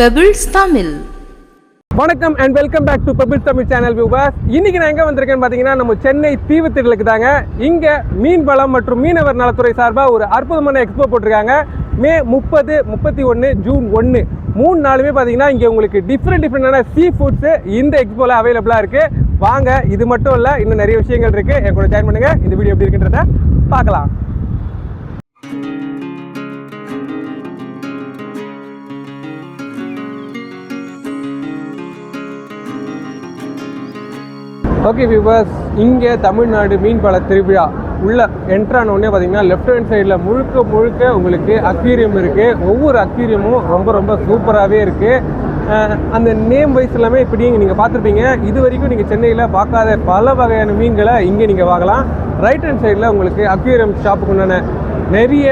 Pebbles Tamil வணக்கம் and welcome back to bubble Tamil channel viewers இன்னைக்கு நான் எங்க வந்திருக்கேன்னு பாத்தீங்கன்னா நம்ம சென்னை தீவுத்திடலுக்கு தாங்க. இங்க மீன் வளம் மற்றும் மீனவர் நலத்துறை சார்பா ஒரு அற்புதமான எக்ஸ்போ போட்டிருக்காங்க. மே முப்பது முப்பத்தி ஒன்று ஜூன் ஒன்று மூணு நாளுமே பார்த்தீங்கன்னா இங்கே உங்களுக்கு டிஃப்ரெண்ட் டிஃப்ரெண்டான சீ ஃபுட்ஸு இந்த எக்ஸ்போவில் அவைலபிளாக இருக்குது வாங்க இது மட்டும் இல்லை இன்னும் நிறைய விஷயங்கள் இருக்குது என் கூட ஜாயின் பண்ணுங்கள் இந்த வீடியோ எப்படி இருக்குன்றத பார்க்கலாம். ஓகே வியூவர்ஸ் இங்கே தமிழ்நாடு மீன்பால திருவிழா. உள்ள என்ட்ரான உடனே பார்த்தீங்கன்னா லெஃப்ட் ஹேண்ட் சைடில் முழுக்க முழுக்க உங்களுக்கு அக்வீரியம் இருக்குது ஒவ்வொரு அக்வீரியமும் ரொம்ப ரொம்ப சூப்பராகவே இருக்குது அந்த நேம் வைஸ் எல்லாமே இப்படி நீங்கள் பார்த்துருப்பீங்க. இது வரைக்கும் நீங்கள் சென்னையில் பார்க்காத பல வகையான மீன்களை இங்கே நீங்கள் வாங்கலாம். ரைட் ஹேண்ட் சைடில் உங்களுக்கு அக்வீரியம் ஷாப்புக்கு உண்டான நிறைய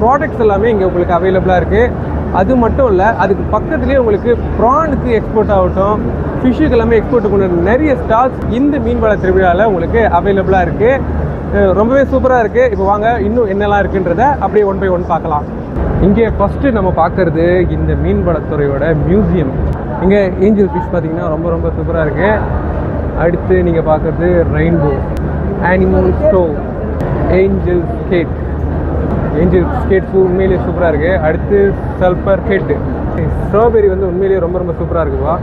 ப்ராடக்ட்ஸ் எல்லாமே இங்கே உங்களுக்கு அவைலபிளாக இருக்குது அது மட்டும் இல்லை அதுக்கு பக்கத்துலேயே உங்களுக்கு ப்ரானுக்கு எக்ஸ்போர்ட் ஆகட்டும் ஃபிஷ்ஷுக்கு எல்லாமே எக்ஸ்போர்ட் கொண்டு நிறைய ஸ்டால்ஸ் இந்த மீன்வள திருவிழாவில் உங்களுக்கு அவைலபிளாக இருக்குது ரொம்பவே சூப்பராக இருக்குது இப்போ வாங்க இன்னும் என்னெல்லாம் இருக்குன்றத அப்படியே ஒன் பை ஒன் பார்க்கலாம். இங்கே ஃபஸ்ட்டு நம்ம பார்க்குறது இந்த மீன்வளத்துறையோட மியூசியம் இங்கே ஏஞ்சல் ஃபிஷ் பார்த்தீங்கன்னா ரொம்ப ரொம்ப சூப்பராக இருக்குது அடுத்து நீங்கள் பார்க்குறது ரெயின்போ அனிமல் ஸ்டோ ஏஞ்சல் ஸ்கேட் ஏஞ்சல் ஸ்கேட்ஸ் உண்மையிலேயே சூப்பராக இருக்குது அடுத்து சல்பர் ஹெட் ஸ்ட்ராபெரி வந்து உண்மையிலேயே ரொம்ப ரொம்ப சூப்பராக இருக்குப்பா.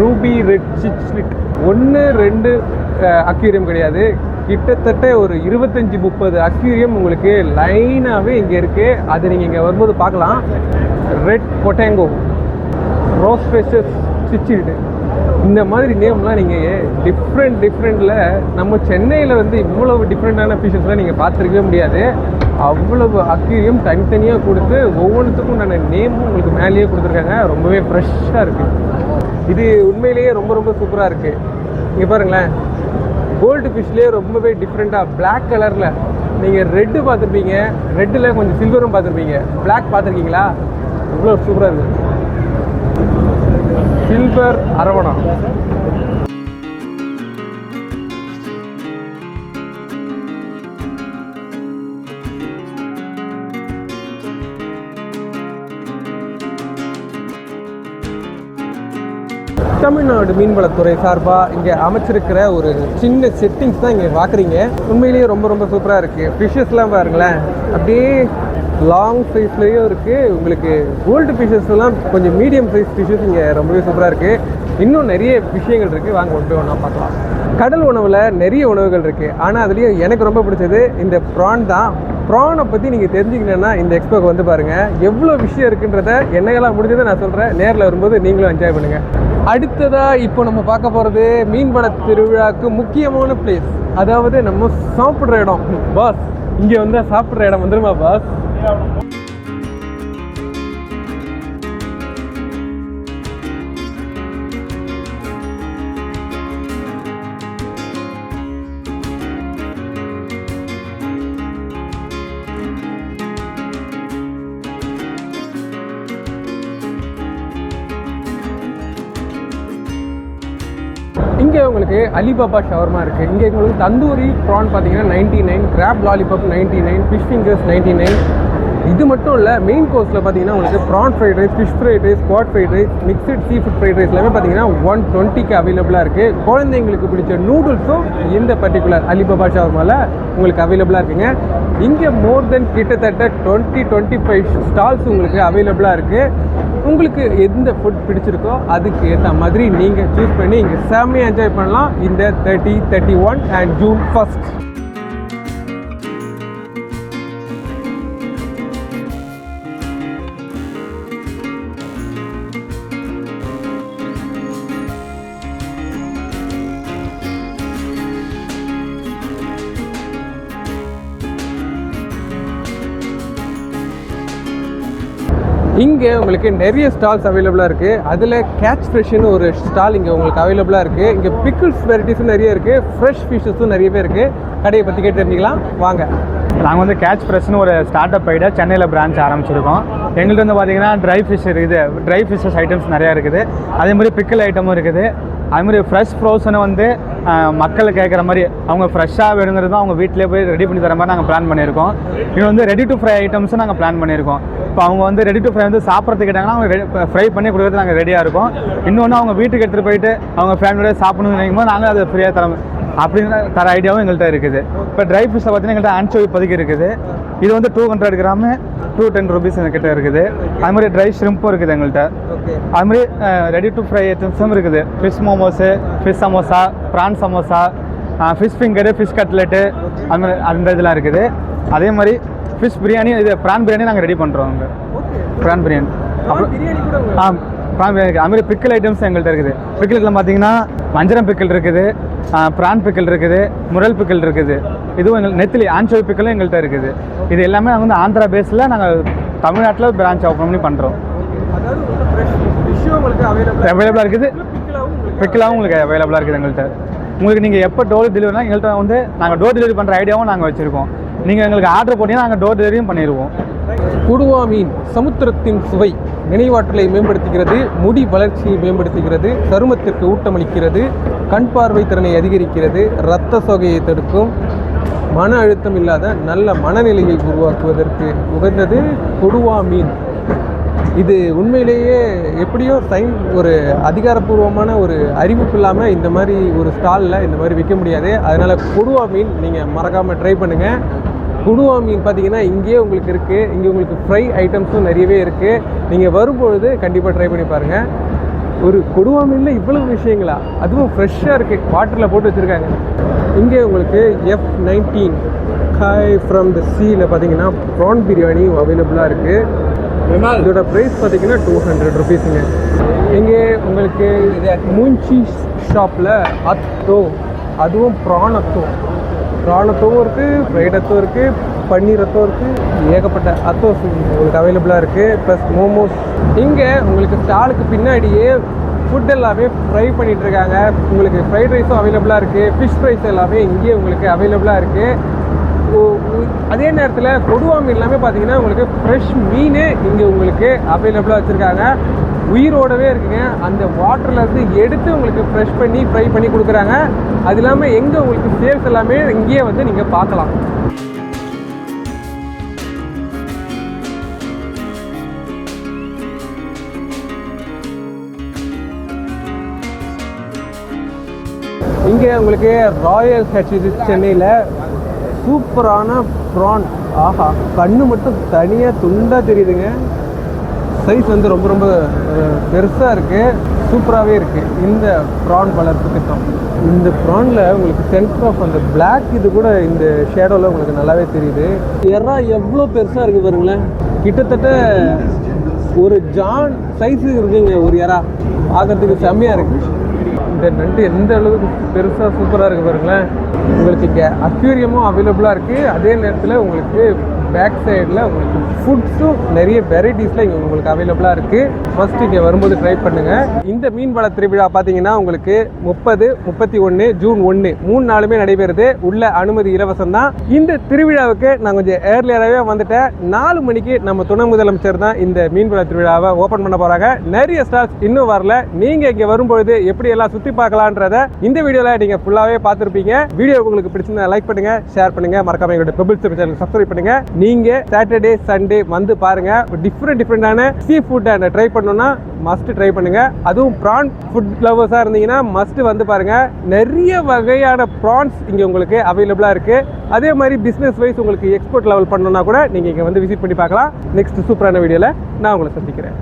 ரூபி ரெட் சிச்லிட் ஒன்று ரெண்டு அக்யூரியம் கிடையாது. கிட்டத்தட்ட ஒரு இருபத்தஞ்சி முப்பது அக்யூரியம் உங்களுக்கு லைனாகவே இங்கே இருக்குது அது நீங்கள் இங்கே வரும்போது பார்க்கலாம். ரெட் பொட்டேங்கோ ரோஸ் ஃபெஷஸ் சிச்சிட்டு இந்த மாதிரி நேம்லாம் நீங்கள் டிஃப்ரெண்ட் டிஃப்ரெண்ட்டில் நம்ம சென்னையில் வந்து இவ்வளவு டிஃப்ரெண்ட்டான ஃபிஷஸ்லாம் நீங்கள் பார்த்துருக்கவே முடியாது. அவ்வளவு அக்யூரியம் தனித்தனியாக கொடுத்து ஒவ்வொன்றுத்துக்கும் நான் நேமும் உங்களுக்கு மேலேயே கொடுத்துருக்காங்க. ரொம்பவே ஃப்ரெஷ்ஷாக இருக்குது இது உண்மையிலேயே ரொம்ப ரொம்ப சூப்பராக இருக்குது இங்கே பாருங்களேன். கோல்டு ஃபிஷ்லேயே ரொம்பவே டிஃப்ரெண்ட்டாக பிளாக் கலரில் நீங்கள் ரெட்டு பார்த்துருப்பீங்க. ரெட்டில் கொஞ்சம் சில்வரும் பார்த்துருப்பீங்க. பிளாக் பார்த்துருக்கீங்களா? இவ்வளோ சூப்பராக இருக்குது சில்வர் அரவணா. தமிழ்நாடு மீன்வளத்துறை சார்பாக இங்கே அமைச்சிருக்கிற ஒரு சின்ன செட்டிங்ஸ் தான் இங்கே பார்க்குறீங்க உண்மையிலேயே ரொம்ப ரொம்ப சூப்பராக இருக்குது ஃபிஷ்ஷஸ்லாம் பாருங்களேன். அப்படியே லாங் சைஸ்லேயும் இருக்குது உங்களுக்கு கோல்டு ஃபிஷ்ஷஸ்லாம் கொஞ்சம் மீடியம் சைஸ் ஃபிஷஸ் இங்கே ரொம்பவே சூப்பராக இருக்குது இன்னும் நிறைய விஷயங்கள் இருக்குது வாங்க ஒன்று ஒன்றா பார்க்கலாம். கடல் உணவில் நிறைய உணவுகள் இருக்குது ஆனால் அதுலேயும் எனக்கு ரொம்ப பிடிச்சது இந்த ப்ரான் தான். ப்ரானை பற்றி நீங்கள் தெரிஞ்சுக்கணுன்னா இந்த எக்ஸ்போக்கு வந்து பாருங்கள் எவ்வளோ விஷயம் இருக்குன்றத என்னையெல்லாம் முடிஞ்சதை நான் சொல்கிறேன் நேரில் வரும்போது நீங்களும் என்ஜாய் பண்ணுங்கள் அடுத்ததாக இப்போ நம்ம பார்க்க போகிறது மீன்பட திருவிழாவுக்கு முக்கியமான பிளேஸ் அதாவது நம்ம சாப்பிட்ற இடம். பாஸ் இங்கே வந்து சாப்பிட்ற இடம் வந்துருமா பாஸ் இங்கே உங்களுக்கு அலிபாபா ஷவர்மா இருக்குது இங்கே உங்களுக்கு தந்தூரி ப்ரான் பார்த்தீங்கன்னா ninety nine crab lollipop ninety nine fish fingers ninety nine இது மட்டும் இல்லை மெயின் கோர்ஸில் பார்த்தீங்கன்னா உங்களுக்கு prawn fried rice fish fried rice squid fried rice mixed sea food fried rice எல்லாமே பார்த்தீங்கன்னா ஒன் டுவெண்ட்டிக்கு அவைலபிளாக இருக்குது குழந்தைங்களுக்கு பிடிச்ச நூடுல்ஸும் இந்த பர்டிகுலர் அலிபாபா ஷவர்மாவில் உங்களுக்கு அவைலபிளாக இருக்குங்க. இங்கே மோர் தென் கிட்டத்தட்ட டுவெண்ட்டி டுவெண்ட்டி ஃபைவ் ஸ்டால்ஸ் உங்களுக்கு அவைலபிளாக இருக்குது உங்களுக்கு எந்த ஃபுட் பிடிச்சிருக்கோ அதுக்கு ஏற்ற மாதிரி நீங்கள் சூஸ் பண்ணி இங்கே செம்மையாக என்ஜாய் பண்ணலாம். இந்த thirty thirty one and June first இங்கே உங்களுக்கு நிறைய ஸ்டால்ஸ் அவைலபிளாக இருக்குது அதில் கேட்ச் ஃப்ரெஷ்ஷுன்னு ஒரு ஸ்டால் இங்கே உங்களுக்கு அவைலபிளாக இருக்குது இங்கே பிக்கிள்ஸ் வெரைட்டிஸும் நிறைய இருக்குது ஃப்ரெஷ் ஃபிஷ்ஷஸும் நிறைய பேர் இருக்குது கடையை பற்றி கேட்டு தெரிஞ்சுக்கலாம். வாங்க. நாங்கள் வந்து கேட்ச் ஃப்ரெஷ்னு ஒரு ஸ்டார்ட் அப் ஐடியா சென்னையில் பிரான்ச் ஆரம்பிச்சிருக்கோம். எங்கள்கிட்ட வந்து பார்த்தீங்கன்னா ட்ரை ஃபிஷ் இருக்குது. ட்ரை ஃபிஷ்ஷஸ் ஐட்டம்ஸ் நிறையா இருக்குது. அதே மாதிரி பிக்கிள் ஐட்டமும் இருக்குது. அதே மாதிரி ஃப்ரெஷ் ஃப்ரோசனை வந்து மக்கள் கேட்குற மாதிரி அவங்க ஃப்ரெஷ்ஷாக வேணுங்கிறது அவங்க வீட்டிலே போய் ரெடி பண்ணி தர மாதிரி நாங்கள் பிளான் பண்ணியிருக்கோம். இன்னும் வந்து ரெடி டு ஃப்ரை ஐட்டம்ஸும் நாங்கள் பிளான் பண்ணியிருக்கோம். இப்போ அவங்க வந்து ரெடி டு ஃப்ரை வந்து சாப்பிட்றதுக்கு கேட்டாங்கன்னா அவங்க ஃப்ரை பண்ணி கொடுக்குறது நாங்கள் ரெடியாக இருக்கோம். இன்னொன்று அவங்க வீட்டுக்கு எடுத்துகிட்டு போயிட்டு அவங்க ஃபேமிலியோட சாப்பிடணும்னு நினைக்கும் போது நாங்கள் அதை ஃப்ரீயாக தர அப்படின்னு தர ஐடியாவும் எங்கள்கிட்ட இருக்குது. இப்போ ட்ரை ஃபிஷ்ஷை பார்த்தீங்கன்னா எங்கள்கிட்ட ஆன்சோவி இப்போதைக்கு இருக்குது. இது வந்து two hundred gram two ten rupees எங்ககிட்ட இருக்குது. அது மாதிரி ட்ரை ஷ்ரிம்ப்பும் இருக்குது எங்கள்கிட்ட அது மாதிரி ரெடி டு ஃப்ரை ஐட்டம்ஸும் இருக்குது. Fish momos fish samosa prawn samosa fish finger fish cutlet அது மாதிரி அந்த இதெல்லாம் இருக்குது. அதே மாதிரி ஃபிஷ் பிரியாணி இது ப்ரான் பிரியாணி நாங்கள் ரெடி பண்ணுறோம் அங்கே. ப்ரான் பிரியாணி அப்புறம் ஆ ப்ரான் பிரியாணி இருக்குது அது மாதிரி பிக்கல் ஐட்டம்ஸ் எங்கள்கிட்ட இருக்குது பிக்கிளில் பார்த்தீங்கன்னா வஞ்சரம் பிக்கல் இருக்குது ப்ரான் பிக்கல் இருக்குது முரல் பிக்கல் இருக்குது. இதுவும் எங்கள் நெத்திலி ஆன்சோவி பிக்கலும் எங்கள்கிட்ட இருக்குது. இது எல்லாமே நாங்கள் வந்து ஆந்திரா பேஸில் நாங்கள் தமிழ்நாட்டில் பிரான்ச் ஓப்பன் பண்ணி பண்ணுறோம் அவைலபிளாக இருக்குது. பிக்கலாகவும் உங்களுக்கு அவைலபிளாக இருக்குது எங்கள்கிட்ட உங்களுக்கு நீங்கள் எப்போ டோர் டெலிவரினா எங்கள்கிட்ட வந்து நாங்கள் டோர் டெலிவரி பண்ணுற ஐடியாவும் நாங்கள் வச்சுருக்கோம். நீங்கள் எங்களுக்கு ஆர்டர் போட்டிங்கன்னா நாங்கள் டோர் டெலிவரியும் பண்ணிடுவோம் குடுவா மீன் சமுத்திரத்தின் சுவை. நினைவாற்றலை மேம்படுத்துகிறது முடி வளர்ச்சியை மேம்படுத்துகிறது சருமத்திற்கு ஊட்டமளிக்கிறது கண் பார்வை திறனை அதிகரிக்கிறது இரத்த சோகையை தடுக்கும் மன அழுத்தம் இல்லாத நல்ல மனநிலையை உருவாக்குவதற்கு உகந்தது கொடுவா மீன். இது உண்மையிலேயே எப்படியோ சைன் ஒரு அதிகாரப்பூர்வமான ஒரு அறிவிப்பு இல்லாமல் இந்த மாதிரி ஒரு ஸ்டாலில் இந்த மாதிரி விற்க முடியாது. அதனால் கொடுவா மீன் நீங்கள் மறக்காமல் ட்ரை பண்ணுங்கள் குடுவா மீன் பார்த்தீங்கன்னா இங்கேயே உங்களுக்கு இருக்குது இங்கே உங்களுக்கு ஃப்ரை ஐட்டம்ஸும் நிறையவே இருக்குது நீங்கள் வரும்பொழுது கண்டிப்பாக ட்ரை பண்ணி பாருங்கள் ஒரு கொடுவா மீனில் இவ்வளவு விஷயங்களா? அதுவும் ஃப்ரெஷ்ஷாக இருக்குது வாட்டரில் போட்டு வச்சுருக்காங்க. இங்கே உங்களுக்கு எஃப் நைன்டீன் காய் ஃப்ரம் த சீயில் பார்த்தீங்கன்னா ப்ரான் பிரியாணி அவைலபிளாக இருக்குது இதோட ப்ரைஸ் பார்த்தீங்கன்னா டூ ஹண்ட்ரட் ருபீஸுங்க இங்கே உங்களுக்கு மூஞ்சி ஷாப்பில் அத்தோ அதுவும் ப்ரான் அத்தோ ப்ரான் இருக்குது ஃப்ரைட் இருக்குது பன்னீர் இருக்குது ஏகப்பட்ட அத்தோஸ் உங்களுக்கு அவைலபிளாக இருக்குது ப்ளஸ் மோமோஸ் இங்கே உங்களுக்கு ஸ்டாலுக்கு பின்னாடியே ஃபுட் எல்லாமே ஃப்ரை பண்ணிகிட்ருக்காங்க உங்களுக்கு ஃப்ரைட் ரைஸும் அவைலபிளாக இருக்குது ஃபிஷ் ஃப்ரைஸ் எல்லாமே இங்கேயே உங்களுக்கு அவைலபிளாக இருக்குது அதே நேரத்தில் கொடுவா மீன் எல்லாமே பார்த்தீங்கன்னா உங்களுக்கு ஃப்ரெஷ் மீன் இங்கே உங்களுக்கு அவைலபிளாக வச்சுருக்காங்க. உயிரோடவே இருக்குங்க. அந்த வாட்டர்லேருந்து எடுத்து உங்களுக்கு ஃப்ரெஷ் பண்ணி ஃப்ரை பண்ணி கொடுக்குறாங்க. அது இல்லாமல் எங்கே உங்களுக்கு சேல்ஸ் எல்லாமே இங்கேயே வந்து நீங்கள் பார்க்கலாம். இங்கே உங்களுக்கு ராயல் ஹெச்டி சென்னையில் சூப்பரான ப்ரான் ஆஹா கண்ணு மட்டும் தனியாக துண்டாக தெரியுதுங்க. சைஸ் வந்து ரொம்ப ரொம்ப பெருசாக இருக்குது சூப்பராகவே இருக்குது இந்த ப்ரான் வளர்ப்பு திட்டம். இந்த ப்ரானில் உங்களுக்கு சென்டர் ஆஃப் அந்த பிளாக் இது கூட இந்த ஷேடோவில் உங்களுக்கு நல்லாவே தெரியுது. எறா எவ்வளோ பெருசாக இருக்குது பாருங்களேன். கிட்டத்தட்ட ஒரு ஜான் சைஸ் இருக்குங்க ஒரு எறா. பார்க்கறதுக்கு செம்மையாக இருக்குது இந்த நண்டு எந்த அளவுக்கு பெருசாக சூப்பராக இருக்குது பாருங்களேன். உங்களுக்கு இங்கே அக்யூரியமும் அவைலபிளாக இருக்குது அதே நேரத்தில் உங்களுக்கு பேக் சைடில் உங்களுக்கு ஃபுட்ஸும் நிறைய வெரைட்டிஸில் இங்கே உங்களுக்கு அவைலபிளாக இருக்குது ஃபஸ்ட்டு இங்கே வரும்போது ட்ரை பண்ணுங்கள் இந்த மீன்வள திருவிழா பார்த்தீங்கன்னா உங்களுக்கு முப்பது முப்பத்தி ஒன்று ஜூன் ஒன்று மூணு நாளுமே நடைபெறுது. உள்ள அனுமதி இலவசம் தான். இந்த திருவிழாவுக்கு நான் கொஞ்சம் ஏர்லியராகவே வந்துட்டேன். நாலு மணிக்கு நம்ம துணை முதலமைச்சர் தான் இந்த மீன்வள திருவிழாவை ஓப்பன் பண்ண போகிறாங்க நிறைய ஸ்டால்ஸ் இன்னும் வரல. நீங்கள் இங்கே வரும்பொழுது எப்படி எல்லாம் சுற்றி பார்க்கலான்றத இந்த வீடியோவில் நீங்கள் ஃபுல்லாகவே பார்த்துருப்பீங்க. வீடியோ உங்களுக்கு பிடிச்சிருந்தா லைக் பண்ணுங்கள் ஷேர் பண்ணுங்க. மறக்காம எங்களோட பெபிள்ஸ் சேனல் சப்ஸ்கிரைப் பண்ணுங்கள் நீங்கள் சாட்டர்டே சண்டே வந்து பாருங்கள் டிஃப்ரெண்ட் டிஃப்ரெண்டான சீ ஃபுட்டை ட்ரை பண்ணணும்னா மஸ்ட் ட்ரை பண்ணுங்கள் அதுவும் ப்ரான் ஃபுட் லவர்ஸாக இருந்தீங்கன்னா மஸ்ட் வந்து பாருங்கள் நிறைய வகையான ப்ரான்ஸ் இங்கே உங்களுக்கு அவைலபிளாக இருக்குது அதே மாதிரி பிஸ்னஸ் வைஸ் உங்களுக்கு எக்ஸ்போர்ட் லெவல் பண்ணணும்னா கூட நீங்கள் இங்கே வந்து விசிட் பண்ணி பார்க்கலாம். நெக்ஸ்ட் சூப்பரான வீடியோவில் நான் உங்களை சந்திக்கிறேன்.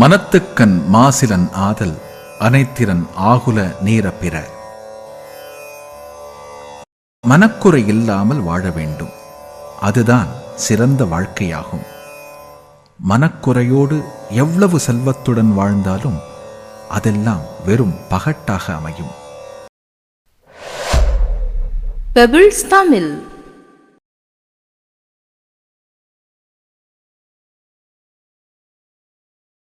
மனத்துக்கண் மாசிலன் ஆதல் அனைத்திறன் ஆகுல நீர பிற மனக்குறை இல்லாமல் வாழ வேண்டும். அதுதான் சிறந்த வாழ்க்கையாகும். மனக்குறையோடு எவ்வளவு செல்வத்துடன் வாழ்ந்தாலும் அதெல்லாம் வெறும் பகட்டாக அமையும். பெபிள்ஸ் தமிழ்